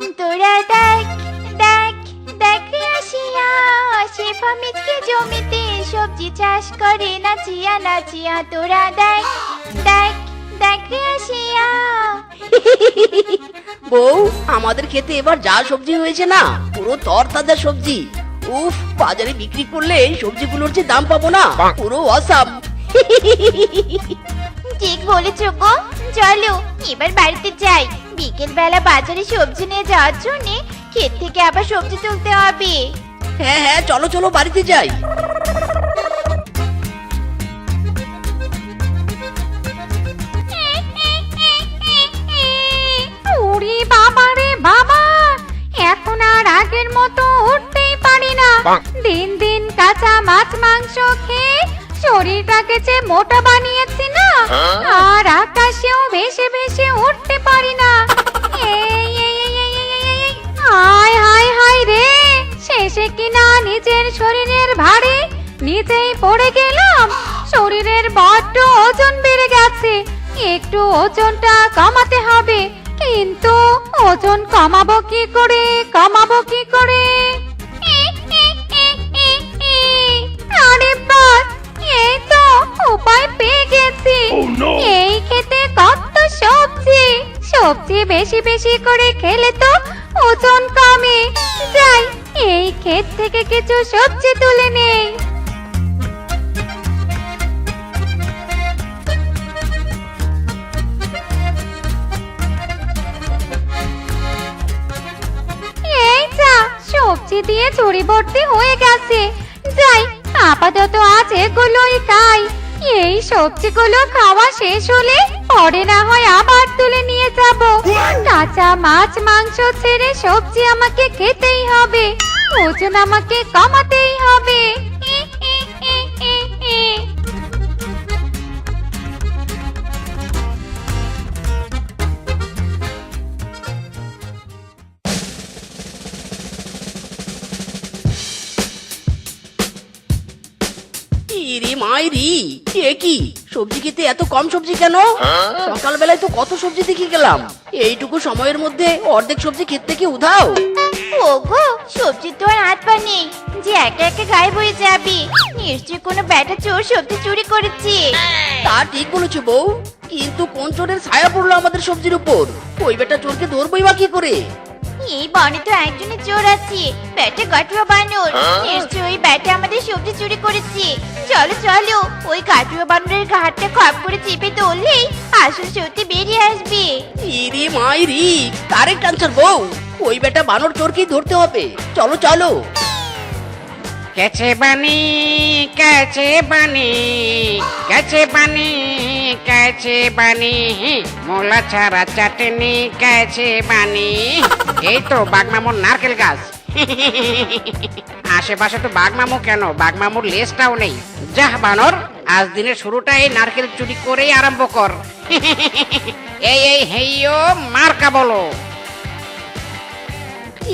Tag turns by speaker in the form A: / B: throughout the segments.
A: তোরা দেখ দেখ দেখ আসিয়া শেফা মিচকে জমিতে সবজি চাষ করে নাচিয়া নাচিয়া তোরা দেখ দেখ দেখ আসিয়া
B: বউ আমাদের খেতে এবার যা সবজি হয়েছে না পুরো তরতাজা সবজি। উফ বাজারে বিক্রি করলে এই সবজিগুলোর যে দাম পাবো না পুরো অসাম।
A: ঠিক বলেছ গো। চলো এবার বাড়িতে যাই। বিকেল বেলা বাজারে সবজি নিয়ে যাওয়ার জন্য ক্ষেত থেকে আবার সবজি তুলতে হবে।
B: হ্যাঁ হ্যাঁ চলো চলো বাড়িতে যাই।
A: ওরে বাবা রে বাবা এখন আর আগের মতো উঠতেই পারি না। দিন দিন কাঁচা মাছ মাংস খেয়ে শরীরটাকে যে মোটা বানিয়েছি না আর আকাশেও ভেসে ভেসে উঠতে পারি না। এই, এই, এই, এই, এই, এই, এই, হায় হায় হায় রে। শেষে কিনা নিজের শরীরের ভারে নিজেই পড়ে গেলাম। শরীরের বড্ড ওজন বেড়ে গেছে। একটু ওজনটা কমাতে হবে। কিন্তু ওজন কমাবো কি করে? কমাবো কি করে? আরে বাস এই তো উপায় পেয়ে গেছি। এই খেতে কত সবজি। সবজি বেশি বেশি করে খেলে তো ওজন কমে। যাই, এই ক্ষেত থেকে কিছু সবজি তুলে নেই। সবজি দিয়ে ঝুড়ি ভর্তি হয়ে গেছে। যাই, আপাতত আজ এগুলোই খাই। এই সবজিগুলো খাওয়া শেষ হলে পরে না হয় আবার তুলে নিয়ে যাব। কাঁচা মাছ, মাংস ছেড়ে সবজি আমাকে খেতেই হবে। ওজন আমাকে কমাতেই হবে।
B: ইরি মাইরি, এ কি? সবজি খেতে এত কম সবজি কেন? সকালবেলায় তো কত সবজি দেখে গেলাম। এইটুকু সময়ের মধ্যে অর্ধেক সবজি ক্ষেত থেকে উধাও।
A: ওগো সবজি তো আর হাত পা নেই। যে একা একা গায়েব হয়ে যাবে নিশ্চয়ই কোনো ব্যাটা চোর সবজি চুরি করেছে।
B: তা ঠিক বলেছ বউ কিন্তু কোন চোরের ছায়া পড়ল আমাদের সবজির উপর? ওই বেটা চোরকে ধরবই বা কি করে?
A: এই বনে তো একজনের চোর আছে। ব্যাটা কাটুয়া বানর নিশ্চয়ই ব্যাটা আমাদের সবজি চুরি করেছে। চলো চলো ওই কাটুয়া বানরের ঘাটটা খপ করে চেপে ধরলেই আসল সত্যি বেরিয়ে আসবে।
B: ইরি মাইরি কারেক্ট আনসার বউ ওই বেটা বানর চোরকেই ধরতে হবে। চলো চলো।
C: कैसे बनी कैसे बनी कैसे बनी कैसे बनी মোলা ছাড়া চাটনি कैसे বানি এই তো বাগমামুর নারকেল গাছ আশেপাশে তো বাগমামু কেন বাগমামুর লেজটাও নেই যাহ বানর আজ দিনের শুরুটা এই নারকেল চুরি করেই আরম্ভ কর এই এই হেইয়ো মার্কা বলো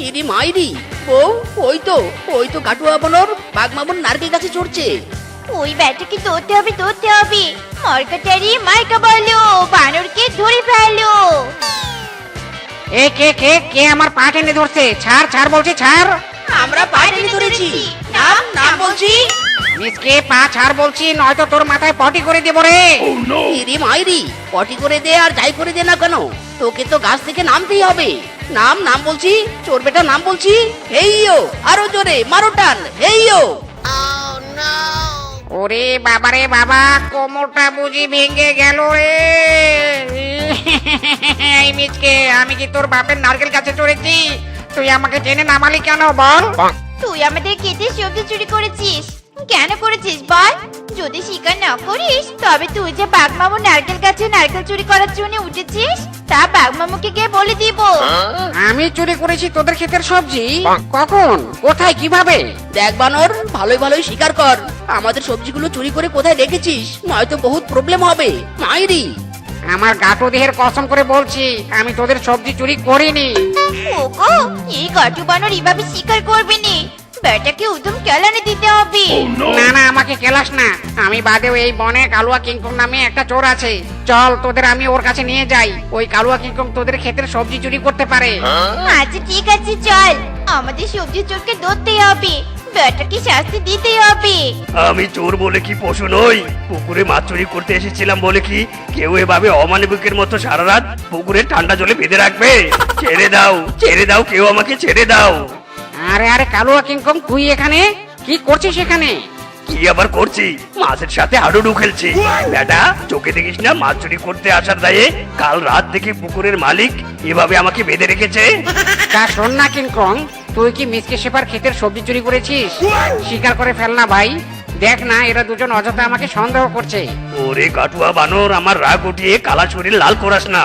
B: ইরি মাইরি? বউ ওই তো ওই তো কাটুয়া বানর বাঘমামুন নারকেল গাছে চড়ছে।
A: ওই ব্যাটাকে ধরতে হবে ধরতে হবে। মরকাটারি মাইকা বলো বানরকে ধরে ফেলো
C: এ কে কে কে আমার পা টেনে ধরছে? ছাড় ছাড় বলছি ছাড়।
B: আমরা পাইনি ধরেছি। নাম নাম বলছি।
C: মিসকে পা ছাড় বলছি নয়তো তোর মাথায় পটি করে দেবো রে।
B: ইরি মাইরি? পটি করে দে আর যাই করে দে না কেন? তোকে তো গাছ থেকে নামতেই হবে। নাম নাম বলছি চোর বেটা নাম বলছি হেইয়ো আরও জোরে মারো টান হেইয়ো।
C: ওরে বাবারে বাবা কোমরটা বুঝি ভেঙে গেল রে। এই মিসকে আমি কি তোর বাপের নারকেল গাছে চড়েছি? তুই আমাকে টেনে নামালি কেন বল?
A: তুই আমাদের কেটে সবজি চুরি করেছিস। কেন করেছিস বল? যদি স্বীকার না করিস তবে তুই যে বাঘমামু নারকেল গাছে নারকেল চুরি করার জন্য উঠেছিস তা বাঘমামুকে গিয়ে বলে দিব।
C: আমি চুরি করেছি তোদের ক্ষেতের সবজি। কখন? কোথায়? কীভাবে?
B: দেখ বানর ভালোই ভালোই স্বীকার কর। আমাদের সবজিগুলো চুরি করে কোথায় রেখেছিস? নয়তো বহুত প্রবলেম হবে। মাইরি।
C: আমার গাটো দেহের কসম করে বলছি আমি তোদের সবজি চুরি করিনি।
A: ওগো এই কাটু বানর এভাবে স্বীকার করবে নি।
D: বেটাকে উদম কেলানে দিতে হবে।
C: না না আমাকে কেলাস না। আমি বাদেও এই বনে কালুয়া কিংকং নামে একটা চোর আছে। চল তোদের আমি ওর কাছে নিয়ে যাই। ওই কালুয়া কিংকং তোদের ক্ষেতের সবজি চুরি করতে পারে।
D: আচ্ছা ঠিক আছে চল। আমাদের সবজি চোরকে ধরতে হবে। বেটাকে শাস্তি দিতে হবে।
E: আমি চোর বলে কি পশু নই? পুকুরে মাছ চুরি করতে এসেছিলাম বলে কি কেউ এভাবে অমানবিকের মতো সারা রাত পুকুরে ঠান্ডা জলে বেঁধে রাখবে? ছেড়ে দাও ছেড়ে দাও কেউ আমাকে ছেড়ে দাও।
C: আরে আরে কালুয়া কিংকং তুই এখানে? কি করছিস এখানে?
E: কি আবার করছি মাছের সাথে হাডুডু খেলছি। বেটা চোখে দেখিস না মাছ চুরি করতে আসার দায়ে কাল রাত থেকে পুকুরের মালিক এভাবে আমাকে বেঁধে রেখেছে।
C: তা শোন না কিংকং তুই কি মিসকে শেপার ক্ষেতের সবজি চুরি করেছিস? স্বীকার করে ফেল না ভাই। দেখ না এরা দুজন অযথা আমাকে সন্দেহ করছে।
E: ওরে কাটুয়া বানর আমার রাগ উঠিয়ে কালা শরীর লাল করাস না।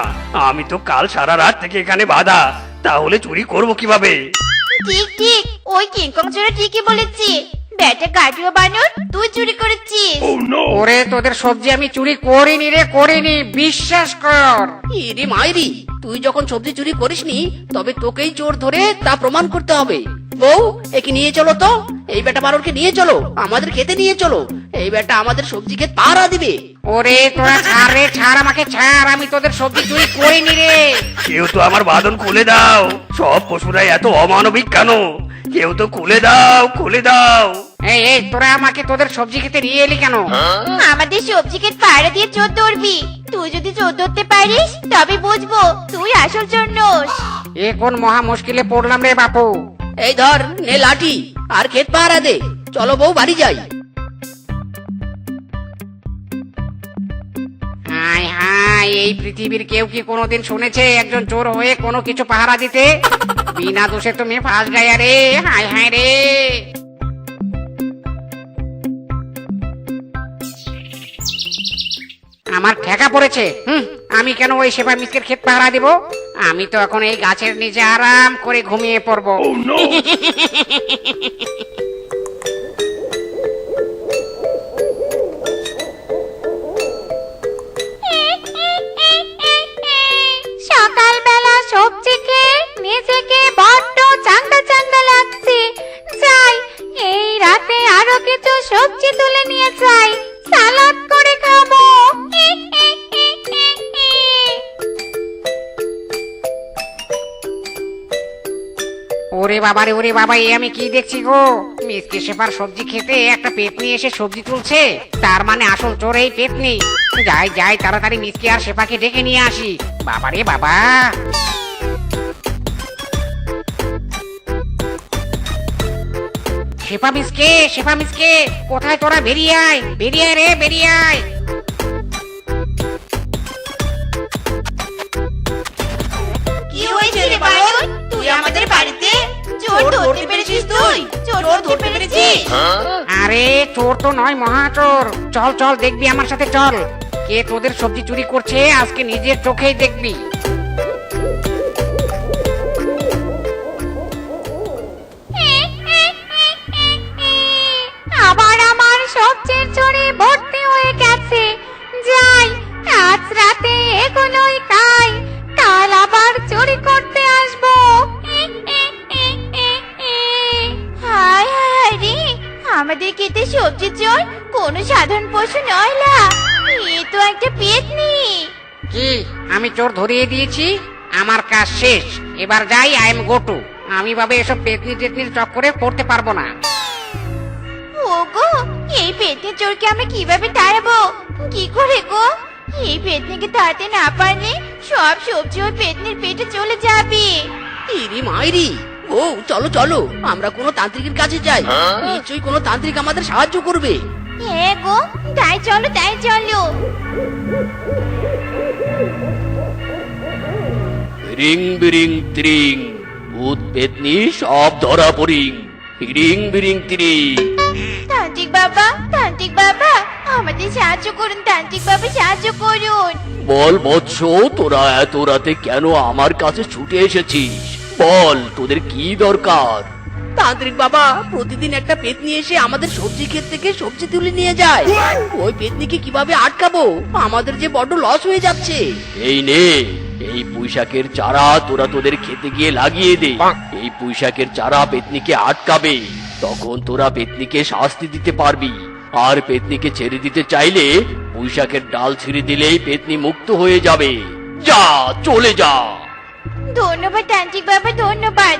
E: আমি তো কাল সারা রাত থেকে এখানে বাধা। তাহলে চুরি করব কীভাবে?
D: ঠিক ঠিক। ওই কিংকং চোরা ঠিকই বলেছি। বেটা কাটুয়া বানর তুই চুরি করেছিস।
C: ওরে তোদের সবজি আমি চুরি করিনি রে করিনি। বিশ্বাস কর।
B: ইরে মাইরি তুই যখন সবজি চুরি করিসনি তবে তোকেই চোর ধরে তা প্রমাণ করতে হবে। বউ একে নিয়ে চলো তো। এই বেটা বারোরকে নিয়ে চলো আমাদের খেতে নিয়ে চলো। এই বেটা আমাদের সবজি খেত পাহারা দিবে।
C: ওরে তোরা ছাড় রে ছাড় আমাকে ছাড় আমি তোদের সবজি চুরি করিনি রে।
E: কেউ তো আমার বাঁধন খুলে দাও। সব পশুরাই এত অমানবিক কেন? কেউ তো খুলে দাও খুলে দাও।
C: এই এই তোরা আমাকে তোদের সবজি খেতে নিয়ে এলি কেন?
D: আমাদের সবজিকে পাড়া দিয়ে চোর ধরবি। তুই যদি চোর ধরতে পারিস তবে বুঝব তুই আসল চোর নোস।
C: এ কোন মহা মুশকিলে পড়লাম রে বাপু।
B: এই ধর, নে লাঠি, আর খেত পাহারা দে। চলো বউ, বাড়ি যাই।
C: এই পৃথিবীর কেউ কি কোনোদিন শুনেছে একজন চোর হয়ে কোনো কিছু পাহারা দিতে? বিনা দোষে তুমি ফাঁস গায়া রে হাই হাই রে। আমার ঠেকা পড়েছে, হুম, আমি কেন ওই সেবা মিসকের ক্ষেত পাহারা দিব? আমি তো এখন এই গাছের নিচে আরাম করে ঘুমিয়ে পড়ব।
A: সকালবেলা সবজি খেয়ে নিজেকে বড্ড চাঙ্গা চাঙ্গা লাগছে। যাই এই রাতে আরও কিছু সবজি তুলে নিয়ে যাই। সালাদ করে খাব।
C: ওরে বাবা রে ওরে বাবা এ আমি কি দেখছি গো? মিসকে শেফার সবজি খেতে একটা পেতনি এসে সবজি তুলছে। তার মানে আসল চোর এই পেতনি। যাই যাই, তাড়াতাড়ি মিসকে আর শেফাকে ডেকে নিয়ে আসি। বাবা রে বাবা। শেফা মিসকে শেফা মিসকে, কোথায় তোরা? বেরিয়ে আয় বেরিয়ে আয় রে, বেরিয়ে আয়।
D: চোর ধরতে পেরেছি।
C: আরে চোর তো নয় মহাচোর। চল চল দেখবি আমার সাথে চল। কে তোদের সবজি চুরি করছে আজকে নিজের চোখেই দেখবি।
D: আমাদের খেতে সবজি চোর কোনো সাধারণ পশু নয় না এ তো একটা পেতনি।
C: কি আমি চোর ধরিয়ে দিয়েছি? আমার কাজ শেষ। এবার যাই আই এম গোটু আমি ভাবে এসব পেতনি টেতনির চক্করে পড়তে পারব না।
D: ওগো এই পেতনি চোরকে আমরা কীভাবে তাড়াবো? কি করে গো? এই পেতনিকে তাড়াতে না পারলে সব সবজি ওই পেতনির পেটে চলে যাবে।
B: ইরি মাইরি। ও চলো চলো। আমরা কোনো তান্ত্রিকের কাছে যাই। নিশ্চয়ই কোনো তান্ত্রিক আমাদের সাহায্য করবে।
D: হ্যাঁ গো তাই চলো তাই চলো।
E: রিং বিরিং ত্রিং ভূত পেতনি সব ধরা পড়িং। রিং বিরিং ত্রিং।
D: তান্ত্রিক বাবা তান্ত্রিক বাবা আমাদের সাহায্য করুন তান্ত্রিক বাবা সাহায্য করুন।
E: বল বৎস তোরা এত রাতে কেন আমার কাছে ছুটে এসেছিস? বল তোদের কি দরকার?
B: তান্ত্রিক বাবা প্রতিদিন একটা পেতনি এসে আমাদের সবজি ক্ষেত থেকে সবজি তুলে নিয়ে যায়। ওই পেতনিকে কীভাবে আটকাবো? আমাদের যে বড্ড লস হয়ে যাচ্ছে।
E: এই নে এই পুঁইশাকের চারা তোরা তোদের খেতে গিয়ে লাগিয়ে দে। এই পুঁইশাকের চারা পেতনিকে আটকাবে।
F: তখন তোরা পেতনিকে শাস্তি দিতে পারবি। আর পেতনিকে ছেড়ে দিতে চাইলে বৈশাখের ডাল ছিঁড়ে দিলেই পেতনি মুক্ত হয়ে যাবে। যা চলে যা।
D: ধন্যবাদ তান্ত্রিক বাবা ধন্যবাদ।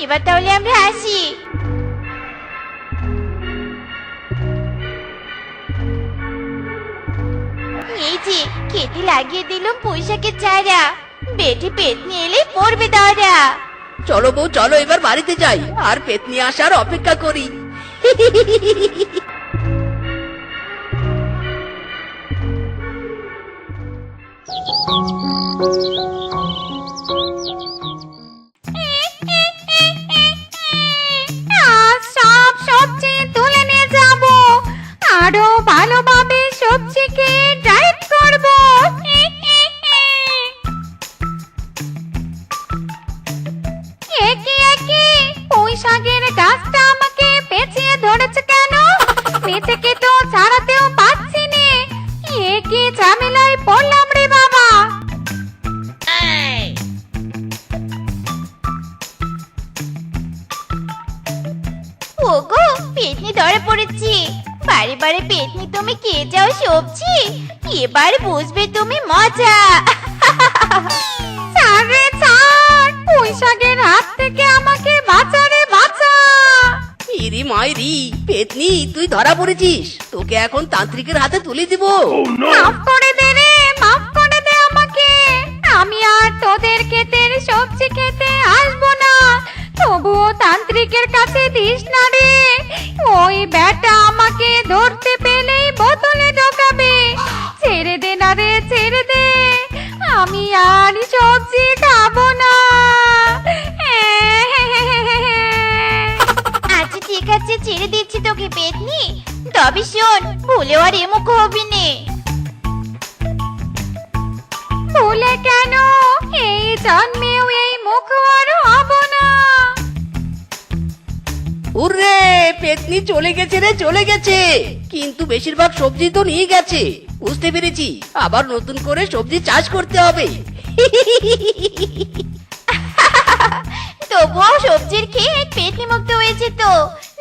D: এবার তাহলে আমরা আসি। এই যে খেতে লাগিয়ে দিলাম পুঁইশাকের চারা। বেটি পেটনি এলে পড়বে দাঁড়া
B: চলো বউ চলো এবার বাড়িতে যাই। আর পেতনি আসার অপেক্ষা করি।
A: আজ আরও ভালোভাবে সবজিকে ড্রাইভ
B: ধরা পড়েছিস। তোকে এখন তান্ত্রিকের হাতে তুলে দিব।
A: মাফ করে দে রে মাফ করে দে আমাকে। আমি আর তোদের ক্ষেতের সবজি খেতে আসব না। তবুও তান্ত্রিকের কাছে দিস না রে। ওই ব্যাটা আমাকে ধরতে পেলেই বোতলে ঢোকাবে। ছেড়ে দে না রে ছেড়ে দে। আমি আর
D: তবে ভুলেও আর এমুখ হবি নে
A: ভুলে কেন এই জন্মেও এই মুখ আর হব না
B: উর্রে পেতনি চলে গেছে রে চলে গেছে কিন্তু বেশিরভাগ সবজি তো নিয়ে গেছে। বুঝতে পেরেছি। আবার নতুন করে সবজি চাষ করতে হবে।
D: তবুও সবজির খেয়ে পেটনি মুক্ত হয়েছে তো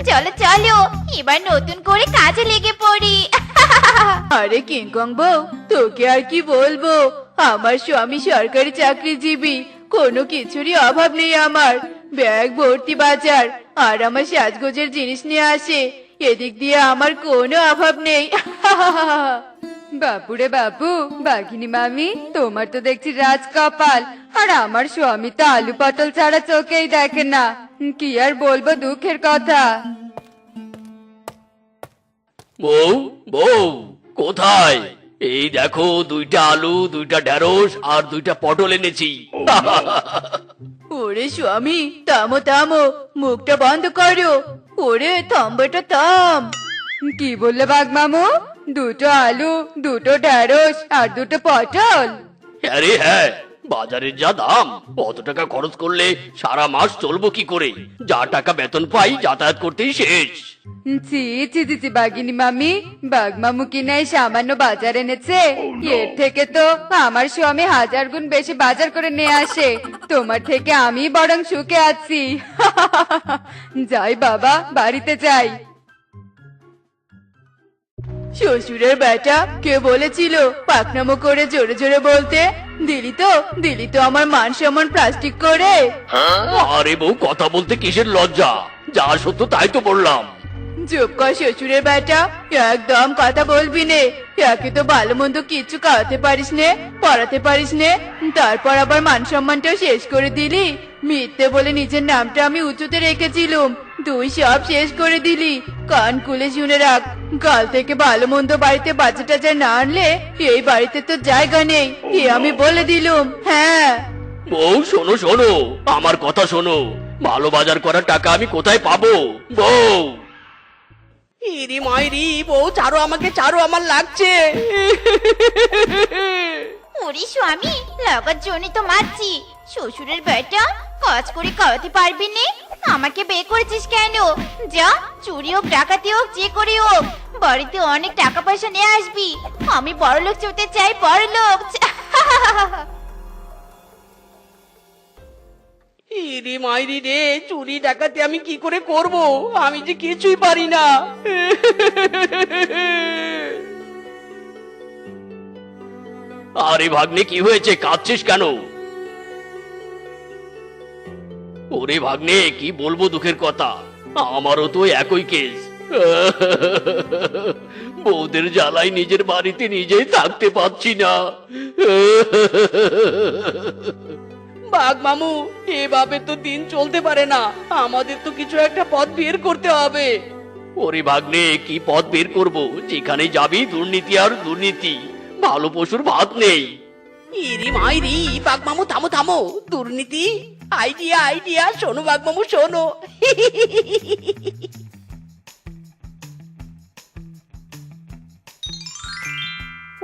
D: চলো চলো, এবার নতুন করে কাজে লেগে পড়ি।
G: আরে কিংকং বউ তোকে আর কি বলব? আমার স্বামী সরকারি চাকরিজীবী, কোনো কিছুরই অভাব নেই আমার। ব্যাগ ভর্তি বাজার, আর আমার সাজগোজের জিনিস নিয়ে আসে। এদিক দিয়ে আমার কোনো অভাব নেই। বাপুরে বাপু বাঘিনী মামি তোমার তো দেখছি রাজ কপাল। আর আমার স্বামী তো আলু পটল ছাড়া চোখেই দেখে না। কি আর বলব দুঃখের কথা।
F: বউ বউ কোথায়? এই দেখো দুইটা আলু দুইটা ঢেঁড়স আর দুইটা পটল এনেছি।
G: ওরে স্বামী থামো থামো মুখটা বন্ধ করো। ওরে থামবাটা থাম। কি বললে বাঘ মামু? দুটো আলু দুটো ঢেঁড়স আর দুটো পটল।
F: আরে হ্যাঁ বাজারের যা দাম অত টাকা খরচ করলে সারা মাস চলবো কি করে? যা টাকা বেতন পাই যাতায়াত করতেই শেষ।
G: ছি ছি ছি ছি বাগিনী মামি বাঘ মামু কিনা এই সামান্য বাজার এনেছে? এর থেকে তো আমার স্বামী হাজার গুণ বেশি বাজার করে নিয়ে আসে। তোমার থেকে আমি বরং সুখে আছি। যাই বাবা বাড়িতে যাই। শ্বশুরের বেটা কে বলেছিল পাকনামো করে জোরে জোরে বলতে? দিলি তো দিলি তো আমার মান সম্মান প্লাস্টিক করে।
F: আরে বউ কথা বলতে কিসের লজ্জা? যা সত্য তাই তো বললাম।
G: চুপ কর শ্বশুরের বেটা একদম কথা বলবি নে। একে তো ভালো মন্দ কিচ্ছু খাওয়াতে পারিস নে পড়াতে পারিস নে। তারপর আবার মান সম্মানটাও শেষ করে দিলি। মিথ্যে বলে নিজের নামটা আমি উঁচুতে রেখেছিলুম। তুই সব শেষ করে দিলি। কান খুলে শুনে রাখ কাল থেকে ভালো মন্দ বাড়িতে বাচ্চা টাচা না আনলে এই বাড়িতে তো জায়গা নেই। এ আমি বলে দিলুম হ্যাঁ।
F: বউ শোনো শোনো আমার কথা শোনো। ভালো বাজার করার টাকা আমি কোথায় পাবো? বউ।
B: ইরি মাইরি বউ ছাড়ো আমাকে ছাড়ো আমার লাগছে।
D: ওরে স্বামী লাগার জন্য তো মারছি শ্বশুরের বেটা কাজ করে খাওয়াতে পারবি নে। আমাকে বে করেছিস কেন? যা চুরি হোক ডাকাতি হোক যে করি হোক বাড়িতে অনেক টাকা পয়সা নিয়ে আসবি। আমি বড় লোক চলতে চাই বড় লোক
B: ইরে মাইরি রে চুরি ডাকাতি আমি কি করে করব? আমি যে কিছুই পারি না।
F: আরে ভাগ্নে কি হয়েছে? কাঁদছিস কেন? ওরে ভাগ্নে কি বলব দুঃখের কথা? আমারও তো একই কেস বউদের জ্বালাই নিজের বাড়িতে নিজেই থাকতে পারছি না।
B: বাঘ মামু এভাবে তো দিন চলতে পারে না। আমাদের তো কিছু একটা পথ বের করতে হবে।
F: ওরে ভাগ্নে কি পথ বের করব? যেখানে যাবি দুর্নীতি আর দুর্নীতি। ভালো পশুর ভাত নেই।
B: ইরি মাইরি বাঘ মামু থামো থামো। দুর্নীতি? আইডিয়া আইডিয়া শোনো বাঘ মামু শোনো।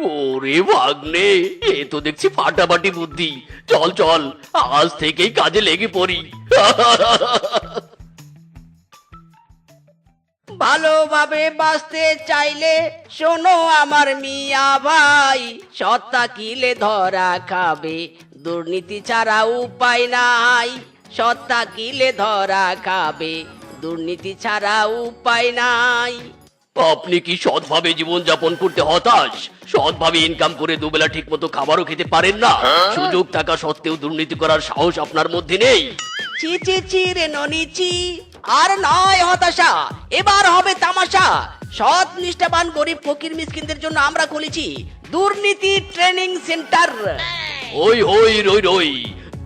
F: ওরে ভাগ্নে এ তো দেখছি ফাটাফাটি বুদ্ধি। চল চল আজ থেকেই কাজে লেগে পড়ি।
B: ভালোভাবে বাঁচতে চাইলে শোনো আমার মিয়া ভাই সত্তা কিলে ধরা খাবে। দুর্নীতি ছাড়া উপায় নাই। সত্তা কিলে ধরা খাবে দুর্নীতি ছাড়া উপায় নাই।
F: আপনি কি সৎভাবে জীবন যাপন করতে হতাশ? সৎভাবে ইনকাম করে দুবেলা ঠিক মতো খাবারও খেতে পারেন না। সুযোগ থাকা সত্ত্বেও দুর্নীতি করার সাহস আপনার মধ্যে নেই।
B: চি চি চি রে ননিচি আর নয় হতাশা এবার হবে তামাশা। সৎ নিষ্ঠাবান গরিব ফকির মিসকিনদের জন্য আমরা খুলেছি দুর্নীতি ট্রেনিং সেন্টার।
F: ওই হই রই রই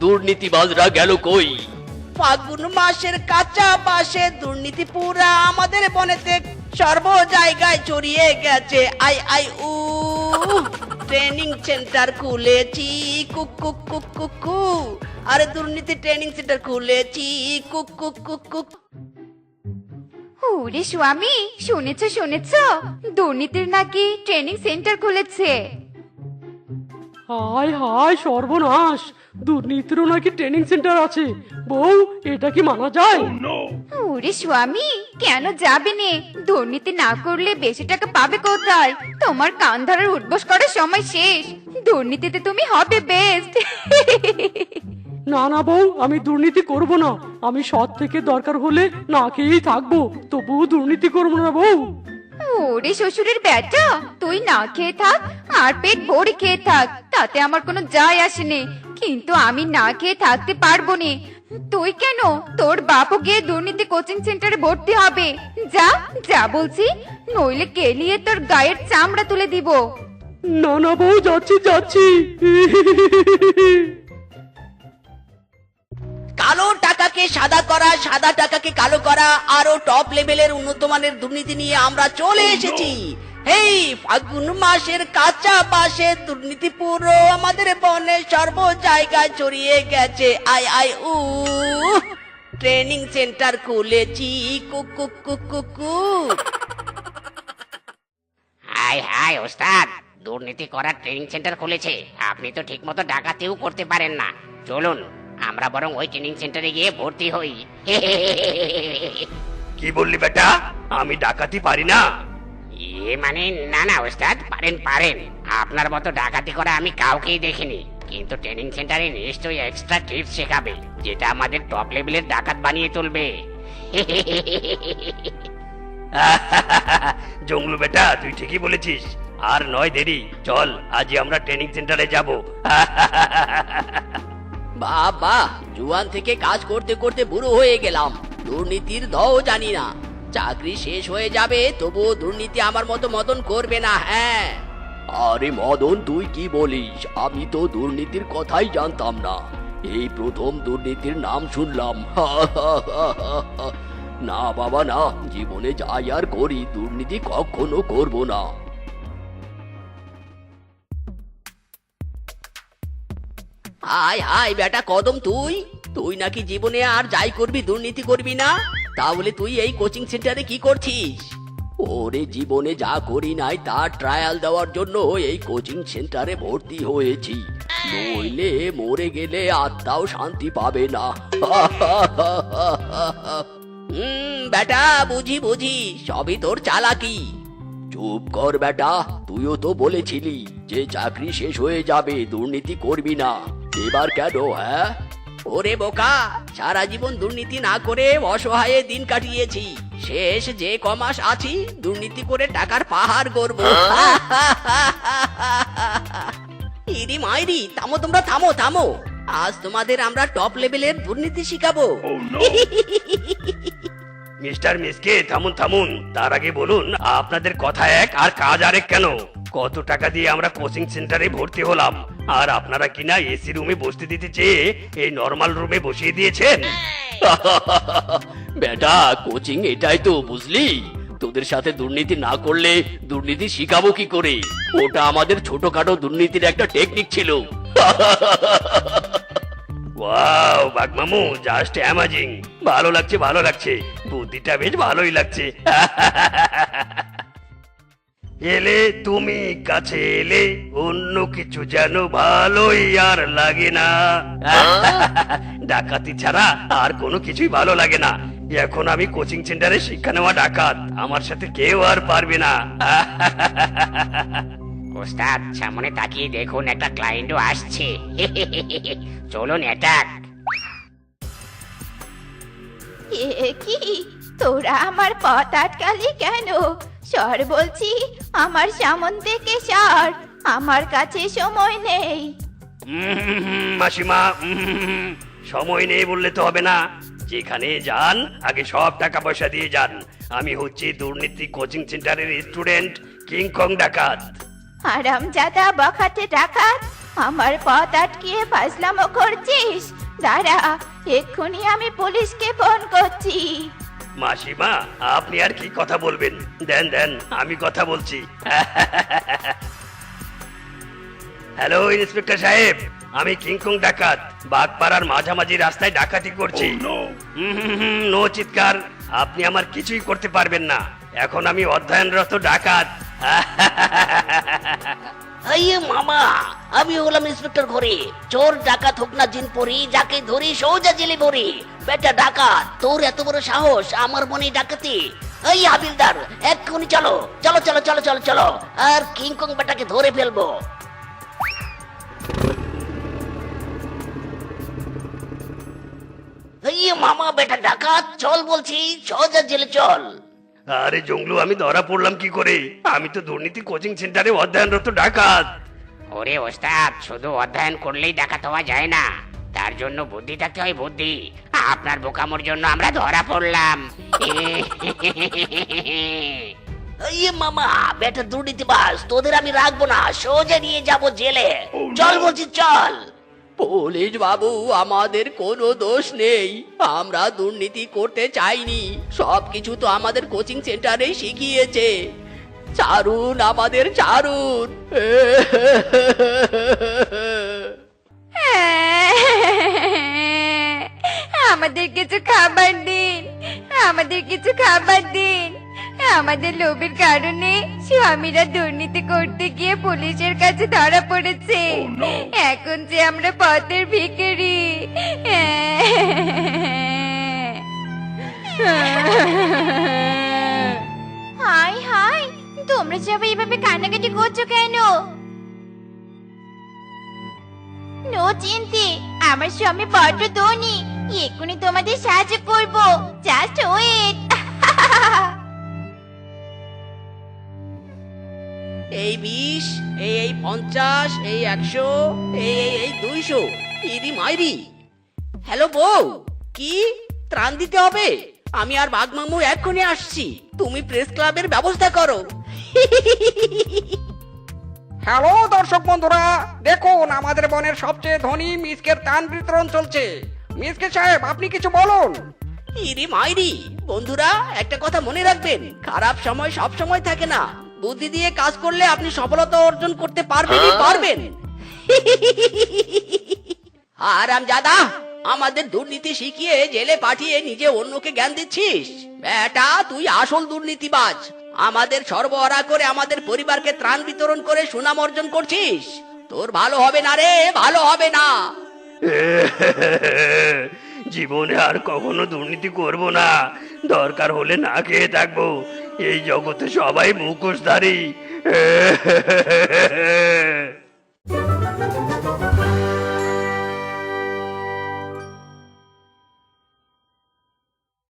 F: দুর্নীতিবাজরা গেল কই?
B: ফাগুন মাসের কাঁচা বাসে দুর্নীতি পুরা আমাদের বনেতে সর্ব জায়গায় ছড়িয়ে গেছে। আই আই উ ট্রেনিং সেন্টার খুলেছি কুক কুক কুক কুক কু। আরে দুর্নীতি ট্রেনিং সেন্টার খুলেছি কুক কুক কুক কুক
A: ওরে স্বামী শুনেছ শুনেছ? দুর্নীতির নাকি ট্রেনিং সেন্টার খুলেছে।
H: হায় হায় সর্বনাশ। দুর্নীতিরও নাকি ট্রেনিং সেন্টার আছে। বউ এটা কি মানা যায়?
A: ওরে স্বামী কেন যাবে নে? দুর্নীতি না করলে বেশি টাকা পাবে কোথায়? তোমার কান ধরার উঠবোস করার সময় শেষ। দুর্নীতিতে তুমি হবে বেস্ট
H: না না বউ আমি দুর্নীতি করব না। আমি সৎ থেকে দরকার হলে না খেয়েই থাকব। তবুও দুর্নীতি করব না বউ।
A: ওরে শ্বশুরের বেটা তুই না খেয়ে থাক, আর পেট ভরে খেয়ে থাক, তাতে আমার কোনো যায় আসেনি। কিন্তু আমি না খেয়ে থাকতে পারব নি। তুই কেন? তোর বাপও গিয়ে দুর্নীতি কোচিং সেন্টারে ভর্তি হবে। যা যা বলছি, নইলে কেলিয়ে তোর গায়ের চামড়া তুলে দিব।
H: না না বউ, যাচ্ছি যাচ্ছি।
B: কালো টাকাকে সাদা করা সাদা টাকাকে কালো করা আরও টপ লেভেলের উন্নত মানের দুর্নীতি নিয়ে আমরা চলে এসেছি। এই ফাগুন মাসের কাঁচা বাসে দুর্নীতি পুরো আমাদের বনে সর্ব জায়গায় ছড়িয়ে গেছে। আই আই উ। ট্রেনিং সেন্টার খুলেছি কুক কুক কুক
C: হাই হাই ওস্তাদ দুর্নীতি করার ট্রেনিং সেন্টার খুলেছে। আপনি তো ঠিকমতো ডাকাতিও করতে পারেন না। চলুন। আমরা বরং ওই ট্রেনিং সেন্টারে গিয়ে ভর্তি হই।
E: কি বললি বেটা? আমি ডাকাতি পারি না।
C: ইয়ে মানে না না ওস্তাদ পারেন পারেন। আপনার মতো ডাকাতি করা আমি কাউকেই দেখিনি। কিন্তু ট্রেনিং সেন্টারে নিশ্চয়ই এক্সট্রা টিপস শেখাবে যেটা আমাদের টপ লেভেলের ডাকাত বানিয়ে তুলবে।
E: জঙ্গলু বেটা তুই ঠিকই বলেছিস। আর নয় দেরি চল আজই আমরা ট্রেনিং সেন্টারে যাব।
B: বাবা, জুয়ান থেকে কাজ করতে করতে বুড়ো হয়ে গেলাম। দুর্নীতির দও জানি না। চাকরি শেষ হয়ে যাবে, তবুও দুর্নীতি আমার মতো মতন করবে না হ্যাঁ।
F: আরে মদন, তুই কি বলিস? আমি তো দুর্নীতির কথাই জানতাম না। এই প্রথম দুর্নীতির নাম শুনলাম। না বাবা, না। জীবনে যাই আর করি, দুর্নীতি কখনো করব না।
B: হাই হাই বেটা কদম তুই। তুই নাকি জীবনে আর যাই করবি, দুর্নীতি করবি না? তাহলে তুই এই কোচিং সেন্টারে কি করছিস?
F: ওরে জীবনে যা করি নাই তার ট্রায়াল দেওয়ার জন্য এই কোচিং সেন্টারে ভর্তি হয়েছি। নইলে মরে গেলে আত্মাও শান্তি পাবে না।
B: হুম, বেটা, বুঝি বুঝি, সবই তোর চালাকি।
F: চুপ কর বেটা তুইও তো বলেছিলি যে চাকরি শেষ হয়ে যাবে দুর্নীতি করবি না। এবার কেন হ্যাঁ?
B: ওরে বোকা সারা জীবন দুর্নীতি না করে অসহায়ে দিন কাটিয়েছি। শেষ যে কমাস আছি দুর্নীতি করে টাকার পাহাড় করব ইরি মাইরি থামো তোমরা থামো থামো। আজ তোমাদের আমরা টপ লেভেলের দুর্নীতি শিখাবো।
E: মিস্টার মিসকে, থামুন থামুন। তার আগে বলুন, আপনাদের কথা এক আর কাজ আরেক কেন? কত টাকা দিয়ে আমরা কোচিং সেন্টারে ভর্তি হলাম? আর আপনারা কিনা এসি রুমে বসতে দিতে চেয়ে এই নর্মাল রুমে বসিয়ে দিয়েছেন?
F: বেটা, কোচিং এটাই তো, বুঝলি? তোদের সাথে দুর্নীতি না করলে দুর্নীতি শিখাবো কি করে? ওটা আমাদের ছোটখাটো দুর্নীতির একটা টেকনিক ছিল।
E: ওয়াও বাগমামু জাস্ট অ্যামাজিং ভালো লাগছে ভালো লাগছে। বুদ্ধিটা বেশ ভালোই লাগছে। এলে তুমি কাছে এলে অন্য কিছু যেন ভালোই আর লাগে না। ডাকাতি ছাড়া আর কোনো কিছুই ভালো লাগে না। এখন আমি কোচিং সেন্টারে শিক্ষা নেওয়া ডাকাত। আমার সাথে কেউ আর পারবে না।
C: ওস্তাদ সামনে তাকিয়ে দেখুন একটা ক্লায়েন্টও আসছে। চলুন অ্যাটাক
D: এ কি? তোরা আমার পথ আটকালি কেন? সর বলছি আমার সামন থেকে সর আমার কাছে সময় নেই।
E: উম, মাসিমা উম, সময় নেই বললে তো হবে না। যেখানে যান আগে সব টাকা পয়সা দিয়ে যান। আমি হচ্ছি দুর্নীতি কোচিং সেন্টারের স্টুডেন্ট কিংকং ডাকাত।
D: আরাম জাদা বখাটে ডাকাত আমার পথ আটকিয়ে ফাজলামো করছিস। দাঁড়া এক্ষুনি আমি পুলিশকে ফোন করছি।
E: মাসিমা আপনি আর কি কথা বলবেন? দেন দেন আমি কথা বলছি। হ্যালো ইন্সপেক্টর সাহেব আমি কিংকং ডাকাত বাগপাড়ার মাঝামাঝি রাস্তায় ডাকাতি করছি। নো চিৎকার আপনি আমার কিছুই করতে পারবেন না। এখন আমি অধ্যয়নরত ডাকাত।
B: আইয়ে মামা, আমি হলাম ইন্সপেক্টর ঘরে চোর জিন পরি, যাকে ধরি জেলে বেটা তোর এত বড় সাহস, আমার মনে ডাকাতি। এই হাবিলদার, এক্ষুনি চলো চলো চলো চলো চলো চলো। আর কিংকং বেটাকে ধরে ফেলব। এই মামা, বেটা ডাকাত, চল বলছি, সোজা জেলে চল।
E: আরে জঙ্গলু আমি ধরা পড়লাম কি করে? আমি তো দুর্নীতি কোচিং সেন্টারে অধ্যয়নরত ডাকাত।
C: ওরে ওস্তাদ শুধু অধ্যয়ন করলেই ডাকাত হওয়া যায় না। তার জন্য বুদ্ধি থাকতে হয় বুদ্ধি। আপনার বোকামোর জন্য আমরা ধরা পড়লাম।
B: ইয়ে মামা বেটা দুর্নীতিবাজ তোদের আমি রাখব না সোজা নিয়ে যাব জেলে। চল বলছি চল। পুলিশ বাবু, আমাদের কোনো দোষ নেই। আমরা দুর্নীতি করতে চাইনি। সব কিছু তো আমাদের কোচিং সেন্টারেই শিখিয়েছে। চারুন, আমাদের চারুন।
A: আমাদের কিছু খাবার দিন। আমাদের কিছু খাবার দিন। আমাদের লোভের কারণে স্বামীরা দুর্নীতি করতে গিয়ে পুলিশের কাছে ধরা পড়েছে। এখন যে আমরা পথের ভিখারি।
D: হাই হাই তোমরা সবাই এইভাবে কান্নাকাটি করছ কেন? নো চিন্তে আমার স্বামী বড্ড ধনী এক্ষুনি তোমাদের সাহায্য করব। জাস্ট ওয়েট
B: এই বিশ এই এই পঞ্চাশ এই একশো এই এই এই দুইশো। ইদি মাইরি। হ্যালো বউ কি? ত্রাণ দিতে হবে? আমি আর বাঘমামু এক্ষুনি আসছি। তুমি প্রেস ক্লাবের ব্যবস্থা করো।
C: হ্যালো দর্শক বন্ধুরা দেখুন আমাদের বনের সবচেয়ে ধনী মিসকের তান বিতরণ চলছে। মিসকে সাহেব আপনি কিছু বলুন।
B: ইরি মাইরি বন্ধুরা একটা কথা মনে রাখবেন। খারাপ সময় সব সময় থাকে না। বুদ্ধি দিয়ে কাজ করলে আপনি সফলতা অর্জন করতে পারবেনই পারবেন। আরাম জাদা আমাদের দুর্নীতি শিখিয়ে জেলে পাঠিয়ে নিজে অন্যকে জ্ঞান দিচ্ছিস? বেটা তুই আসল দুর্নীতিবাজ। আমাদের সরবরাহ করে আমাদের পরিবারকে ত্রাণ বিতরণ করে সুনাম অর্জন করছিস। তোর ভালো হবে না রে ভালো হবে না।
E: জীবনে আর কখনো দুর্নীতি করব না। দরকার হলে না খেয়ে থাকব। এই জগতে সবাই মুখোশধারী।